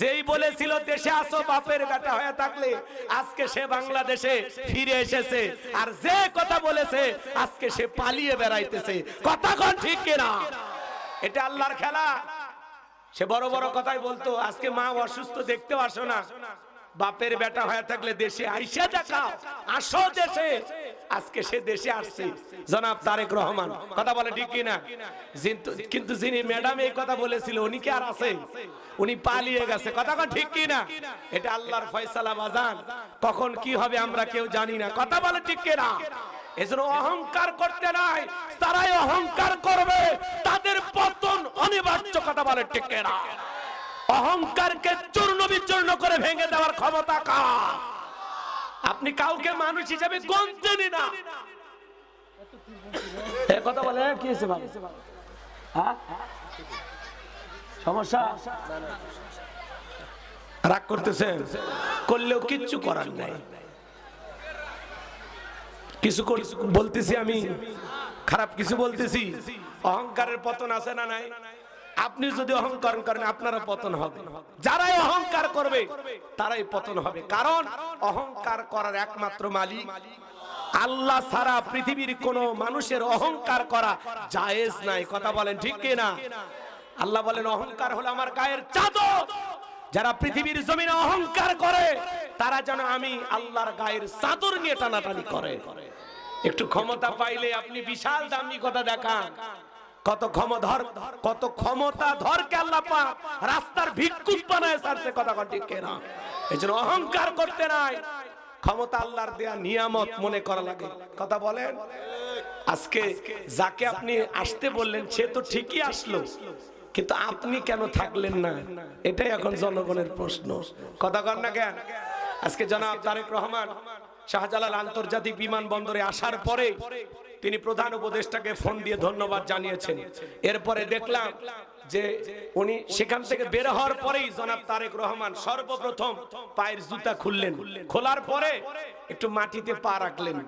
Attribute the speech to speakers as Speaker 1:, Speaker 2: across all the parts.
Speaker 1: যেই বলেছিল দেশে আসো, বাপের বেটা হয়ে থাকলে আজকে সে বাংলাদেশে ফিরে এসেছে। আর যে কথা বলেছে, আজকে সে পালিয়ে বেড়াইতেছে। কথা কোন ঠিক কিনা? এটা আল্লাহর খেলা। সে বড় বড় কথাই বলতো, আজকে মা অসুস্থ দেখতেও আসো না। বাপের বেটা হয়ে থাকলে দেশে আইসা দেখাও। আসো দেশে। আজকে সে দেশে আসছে। জনাব তারেক রহমান কথা বলে ঠিক কিনা? কিন্তু- যিনি ম্যাডাম এই কথা বলেছিল উনি কি আর আছে? উনি পালিয়ে গেছে। কথা কন? ঠিক কিনা? এটা আল্লাহর ফয়সালা বাজান। কখন কি হবে আমরা কেউ জানি না। কথা বলে ঠিক কিনা? এজন্য অহংকার করতে নাই তারাই অহংকার করবে। তাদের পতন অনিবার্য কথা বলে ঠিক কিনা? অহংকারকে চূর্ণ বিচূর্ণ করে ভেঙে দেওয়ার ক্ষমতা কার? আপনি কাউকে মানুষ হিসাবে গণতেনি না। কথা বলে কি হয়েছে ভাই হ্যাঁ? সমস্যা? রাগ করতেছেন? করলেও কিচ্ছু করার নাই। কিছু বলতেছি আমি। খারাপ কিছু বলতেছি। অহংকারের পতন আছে না নাই? আপনি যদি অহংকার করেন আপনারা পতন হবে। যারাই অহংকার করবে, তারাই পতন হবে। কারণ অহংকার করার একমাত্র মালিক আল্লাহ ছাড়া পৃথিবীর কোন মানুষের অহংকার করা জায়েজ নাই। কথা বলেন ঠিক কি না আল্লাহ বলেন, অহংকার হলো আমার গায়ের চাদর। যারা পৃথিবীর জমিনে অহংকার করে, তারা যেন আমি আল্লাহর গায়ের চাদর নিয়ে টানাটানি করে। একটু ক্ষমতা পাইলে আপনি বিশাল দামি কথা দেখান। কত ক্ষমধর, কত ক্ষমতা ধরকে আল্লাহ পাক, রাস্তার ভিক্ষুক বানায় সারছে, কথা কন ঠিক না এই অহংকার করতে নাই। ক্ষমতা আল্লাহর দেয়া নিয়ামত মনে করা লাগে। কথা বলেন? আজকে যাকে আপনি আসতে বললেন, সে তো ঠিকই আসলো। কিন্তু আপনি কেন থাকলেন না? এটাই এখন জনগণের প্রশ্ন। কথা কর না কেন? আজকে জনাব তারেক রহমান শাহজালাল আন্তর্জাতিক বিমানবন্দরে আসার পরে তিনি প্রধান উপদেষ্টাকে ফোন দিয়ে ধন্যবাদ জানিয়েছেন। এরপরে দেখলাম যে উনি সেখান থেকে বের হওয়ার পরেই জনাব তারেক রহমান সর্বপ্রথম পায়ের জুতা খুললেন। খোলার পরে একটু মাটিতে পা রাখলেন।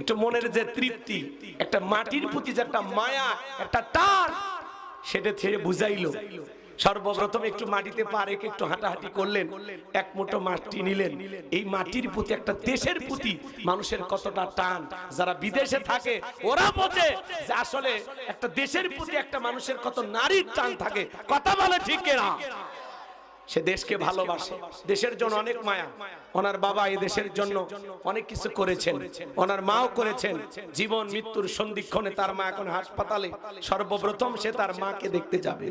Speaker 1: একটু মনের যে তৃপ্তি, একটা মাটির প্রতি যে একটা মায়া, একটা টান সেটা থেকে বুঝাইলো। সর্বপ্রথম একটু মাটিতে পা রেখে একটু হাঁটাহাঁটি করলেন। এক মুঠো মাটি নিলেন। এই মাটির প্রতি একটা দেশের প্রতি মানুষের কতটা টান। যারা বিদেশে থাকে, ওরা বোঝে যে আসলে একটা দেশের প্রতি একটা মানুষের কত নারীর টান থাকে। কথা বলে ঠিক না সে দেশকে ভালোবাসে। দেশের জন্য অনেক মায়া। ওনার বাবা এই দেশের জন্য অনেক কিছু করেছেন। ওনার মাও করেছেন। জীবন, মৃত্যুর সন্ধিক্ষণে তার মা এখন হাসপাতালে। সর্বপ্রথম সে তার মাকে দেখতে যাবে।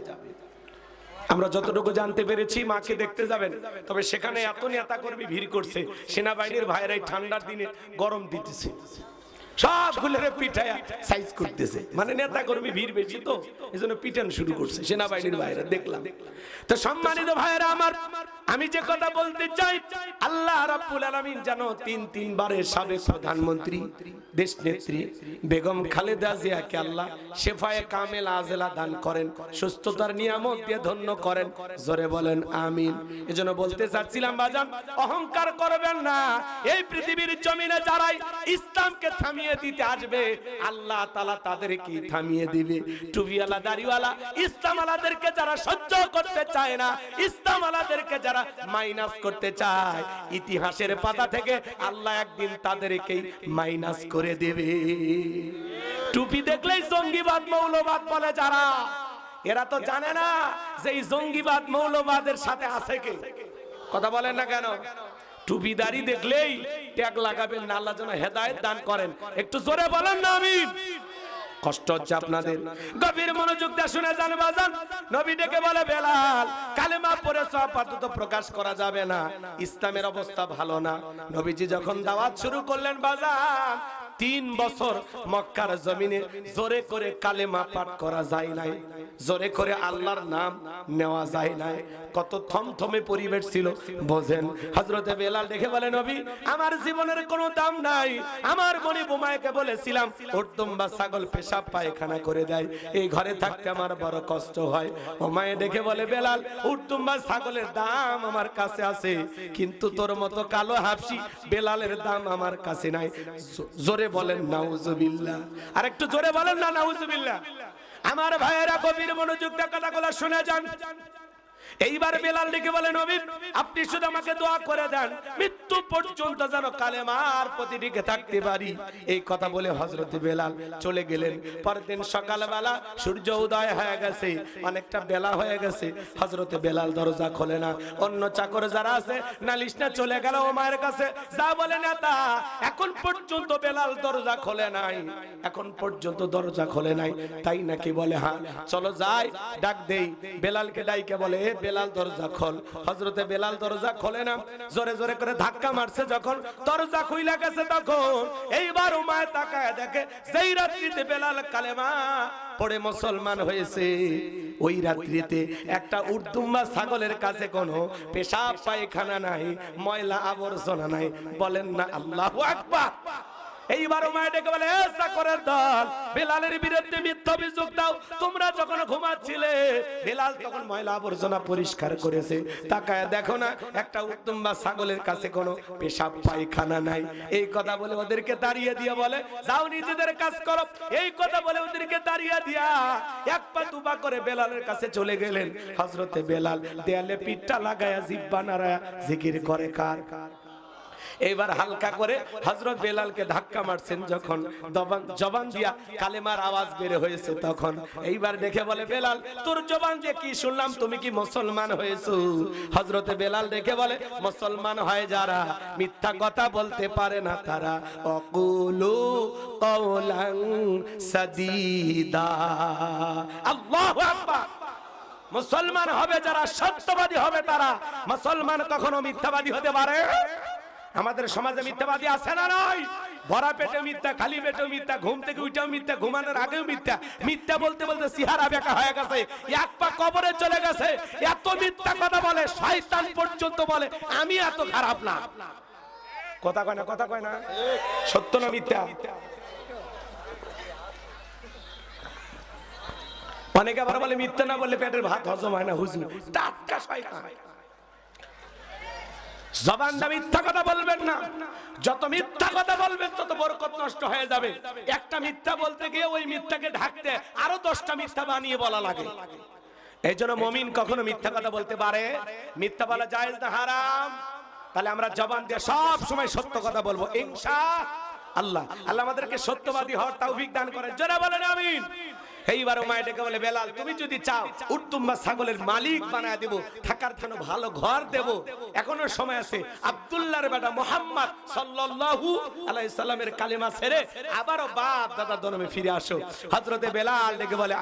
Speaker 1: আমরা যতটুকু জানতে পেরেছি, মাকে দেখতে যাবেন। তবে সেখানে এত নেতা কর্মী ভিড় করছে, সেনাবাহিনীর ভাইয়েরাই ঠান্ডার দিনে গরম দিতেছে। সব ফুলেরে পিঠায় সাইজ করতেছে। মানে নেতা কর্মী ভিড় বেশি তো এই জন্য পিটান শুরু করছে, সেনাবাহিনীর ভাইয়েরা দেখলাম। তো সম্মানিত ভাইয়েরা, আমার আমি যে কথা বলতে চাই, আল্লাহ রাব্বুল আলামিন যেন তিন তিনবারের সাবেক প্রধানমন্ত্রী দেশ নেত্রী বেগম খালেদা জিয়াকে আল্লাহ শেফায়ে কামেল আজেলা দান করেন, সুস্থতার নিয়ামত দিয়ে ধন্য করেন। জোরে বলেন, আমিন। এজন্য বলতে চাচ্ছিলাম, বাজান, অহংকার করবেন না। এই পৃথিবীর জমিনে যারাই ইসলামকে থামিয়ে দিতে আসবে, আল্লাহ তাআলা তাদেরকে থামিয়ে দিবে। টুপিওয়ালা, দাড়িওয়ালা, ইসলাম আলাদেরকে যারা সহ্য করতে চায় না, ইসলাম আলাদেরকে যারা মাইনাস করতে চায়, ইতিহাসের পাতা থেকে আল্লাহ একদিন তাদেরকেই মাইনাস করে দেবে। টুপি দেখলেই জঙ্গিবাদ মৌলবাদ বলে যারা। এরা তো জানে না যে এই জঙ্গিবাদ মৌলবাদের সাথে আছে কে। কথা বলেন না কেন? টুপিদারি দেখলেই ট্যাগ লাগাবেন না, আল্লাহ যেন হেদায়েত দান করেন। একটু জোরে বলেন না আমি কষ্ট হচ্ছে আপনাদের। গভীর মনোযোগ দিয়ে শুনে যান বাজান। নবী ডেকে বলে বেলাল কালেমা পড়ে সব আপাতত প্রকাশ করা যাবে না। ইসলামের অবস্থা ভালো না। নবীজি যখন দাওয়াত শুরু করলেন বাজান তিন বছর মক্কার জমিনে জোরে করে কালেমা পাঠ করা যায় নাই। জোরে করে আল্লাহর নাম নেওয়া যায় নাই। কত থমথমে পরিবেশ ছিল, বোঝেন? হজরতে বেলাল দেখে বলে, নবী, আমার জীবনের কোনো দাম নাই। আমার মনি বোমায়কে বলেছিলাম উত্তম বা ছাগল পেশাব, পায়খানা করে দেয়। এই ঘরে থাকতে আমার বড় কষ্ট হয়। ও মায়ে দেখে বলে, বেলাল উত্তম বা ছাগলের দাম আমার কাছে আছে, কিন্তু তোর মতো কালো হাফসি বেলালের দাম আমার কাছে নাই। জোরে বলেন, নাউজুবিল্লাহ। আর একটু জোরে বলেন না, নাউজুবিল্লাহ। আমার ভাইয়েরা কবির মনোযোগ দিয়ে কথাগুলো শুনে যান। এইবার বেলাল ডেকে বলে নবী আপনি শুধু আমাকে দোয়া করে দেন, মৃত্যু পর্যন্ত যেন কালেমার প্রতি টিকে থাকতে পারি। এই কথা বলে হযরত বেলাল চলে গেলেন। পরের দিন সকালবেলা সূর্য উদয় হয়ে গেছে, অনেকটা বেলা হয়ে গেছে। হযরত বেলাল দরজা খোলে না। অন্য চাকর যারা আছে, নালিশ না চলে গেল ও মায়ের কাছে। যা বলে নেতা, এখন পর্যন্ত বেলাল দরজা খোলে নাই। এখন পর্যন্ত দরজা খোলে নাই। তাই নাকি বলে হ্যাঁ চলো যাই, ডাক দেই। বেলালকে ডাইকে বলে, "এ বেলাল দরজা খোল। হজরতে বেলাল দরজা খোলে না, জোরে জোরে করে ধাক্কা মারছে যখন দরজা খুইলা গেছে তখন। এইবার উমায় তাকায় দেখে সেই রাত্রিতে বেলাল কালেমা পড়ে মুসলমান হয়েছে, ওই রাত্রিতে একটা উর্দুম্বা ছাগলের কাছে কোনো পেশাব পায়খানা নাই, ময়লা আবর্জনা নাই। বলেন না, আল্লাহু আকবার। এইবার মায় ডেকে বলে, "এ চাকরের দল, বেলালের বিরুদ্ধে মিথ্যা অভিযোগ দাও। তোমরা যখন ঘুমাচ্ছিলে, বেলাল তখন ময়লা আবর্জনা পরিষ্কার করেছে। তাকায় দেখো না, একটা উত্তম বা ছাগলের কাছে কোনো পেশাব, পায়খানা নাই। এই কথা বলে ওদেরকে দাঁড়িয়ে দিয়ে বলে, যাও নিজেদের কাজ করো। এই কথা বলে ওদেরকে দাঁড়িয়ে দিয়া এক পা দুপা করে বেলালের কাছে চলে গেলেন। হজরতে বেলাল দেয়ালে পিঠটা লাগায়া জিব্বা নাড়ায়া জিকির করে কার কার? এবার হালকা করে হজরত বেলালকে ধাক্কা মারছেন যখন জবান দিয়া কালেমার আওয়াজ বের হয়েছে তখন। এইবার দেখে বলে, বেলাল, তোর জবান দিয়ে কি শুনলাম, তুমি কি মুসলমান হয়েছো? হজরতে বেলাল দেখে বলে, মুসলমান হয় যারা, মিথ্যা কথা বলতে পারে না তারা। অকুলু কওলাং সাদিদা। আল্লাহু আকবার! মুসলমান হবে যারা, সত্যবাদী হবে তারা। মুসলমান কখনো মিথ্যাবাদী হতে পারে? আমাদের সমাজে মিথ্যাবাদী আছে না নয় ভরা পেটে মিথ্যা, খালি পেটে মিথ্যা, ঘুম থেকে উঠেও মিথ্যা, ঘুমানোর আগেও মিথ্যা। মিথ্যা বলতে বলতে সিহারা বেকা হয়ে গেছে। এক পা কবরে চলে গেছে। এত মিথ্যা কথা বলে, শয়তান পর্যন্ত বলে, আমি এত খারাপ না। কথা কয় না, কথা কয় না। সত্য না মিথ্যা? অনেকে আবার বলে, মিথ্যা না বললে পেটের ভাত হজম হয় না, হুজুর। টাটকা শয়তান। জবান দা মিথ্যা কথা বলবেন না। যত মিথ্যা কথা বলবেন, তত বরকত নষ্ট হয়ে যাবে। একটা মিথ্যা বলতে গিয়ে ওই মিথ্যাকে ঢাকতে আরও দশটা মিথ্যা বানিয়ে বলা লাগে। এই জন্য মমিন কখনো মিথ্যা কথা বলতে পারে। মিথ্যা বলা জায়েজ না, হারাম। তাহলে আমরা জবান দিয়ে সব সময় সত্য কথা বলব। ইনশা আল্লাহ। আল্লাহ আমাদেরকে সত্যবাদী হওয়ার তৌফিক দান করেন। যারা বলেন, আমিন। এইবার মায়ের ডেকে বলে, বেলাল, তুমি যদি চাও, উত্তুম্বা ছাগলের মালিক বানায় দেব, থাকার জন্য ভালো ঘর দেব। এখনও সময় আছে। আব্দুল্লাহর বেটা মোহাম্মদ সাল্লাল্লাহু আলাইহি সাল্লামের কালেমা ছেড়ে আবারও বাপ, দাদা দনমে ফিরে আসো। হযরতে বেলাল ডেকে বলে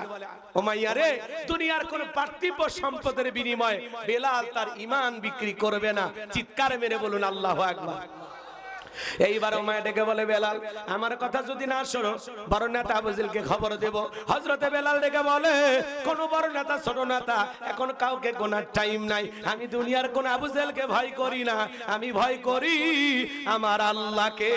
Speaker 1: ওমাইয়া রে, দুনিয়ার কোন পার্থিব সম্পদের বিনিময়ে বেলাল তার ঈমান বিক্রি করবে না। চিৎকার মেরে বলুন, আল্লাহু আকবার। এইবার মায় ডেকে বলে বেলাল, আমার কথা যদি না শোনো, বড় নেতা আবুজিলকে খবর দেব। হজরতে বেলাল ডেকে বলে, কোন বড় নেতা, ছোট নেতা, এখন কাউকে গোনার টাইম নাই। আমি দুনিয়ার কোন আবুজেলকে ভয় করি না, আমি ভয় করি আমার আল্লাহকে।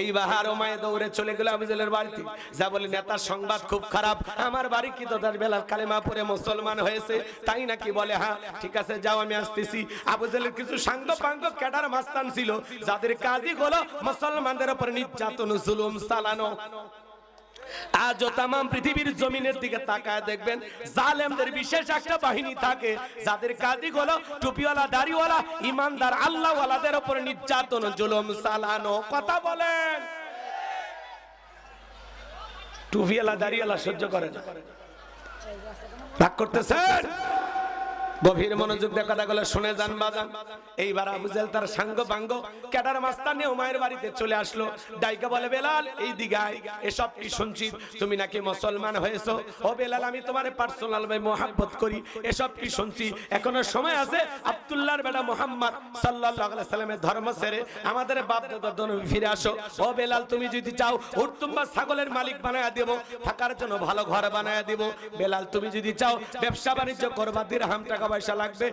Speaker 1: এই বাহার মায়ে দৌড়ে চলে গেল আবুজেলের বাড়িতে। যা বলে, নেতার সংবাদ খুব খারাপ। আমার বাড়ি কি তোদের বেলার কালেমা পরে মুসলমান হয়েছে? তাই নাকি বলে হ্যাঁ ঠিক আছে, যাও, আমি আসতেছি। আবুজেলের কিছু সাঙ্গ পাঙ্গ ক্যাডার মাস্তান ছিল, যাদের কাজই হলো মুসলমানদের উপর নির্যাতন, জুলুম চালানো। আজও তাম পৃথিবীর জমিনের দিকে তাকায় দেখবেন, জালেমদের বিশেষ একটা বাহিনী থাকে, যাদের কাজই হলো টুপিওয়ালা, দাড়িওয়ালা, ইমানদার, আল্লাহওয়ালাদের উপর নির্যাতন, জুলুম, চালানো। কথা বলেন। টুপিওয়ালা, দাড়িওয়ালা সহ্য করে না। রাগ করতেছেন? গভীর মনোযোগ দিয়ে কথাগুলো শুনে যান বাজান। এইবার আবুজেল তার সাঙ্গ বাঙ্গ ক্যাডার মাস্তানে উমায়ের বাড়িতে চলে আসলো। ডাইকা বলে, বেলাল, এই দিঘায় এসব কি শুনছি? তুমি নাকি মুসলমান হয়েছো? ও বেলাল, আমি তোমার পার্সোনাল ভাই মোহাব্বত করি। এসব কি শুনছি? এখনও সময় আছে? আব্দুল্লাহর বেটা মোহাম্মদ সাল্লাল্লাহু আলাইহি সাল্লামের ধর্ম ছেড়ে আমাদের বাপ দাদার জন্য ফিরে আসো। ও বেলাল, তুমি যদি চাও উর্তুম্বা ছাগলের মালিক বানায়া দেব, থাকার জন্য ভালো ঘর বানায়া দেব। বেলাল, তুমি যদি চাও ব্যবসা বাণিজ্য করবা, দিরহাম টাকা পয়সা লাগবে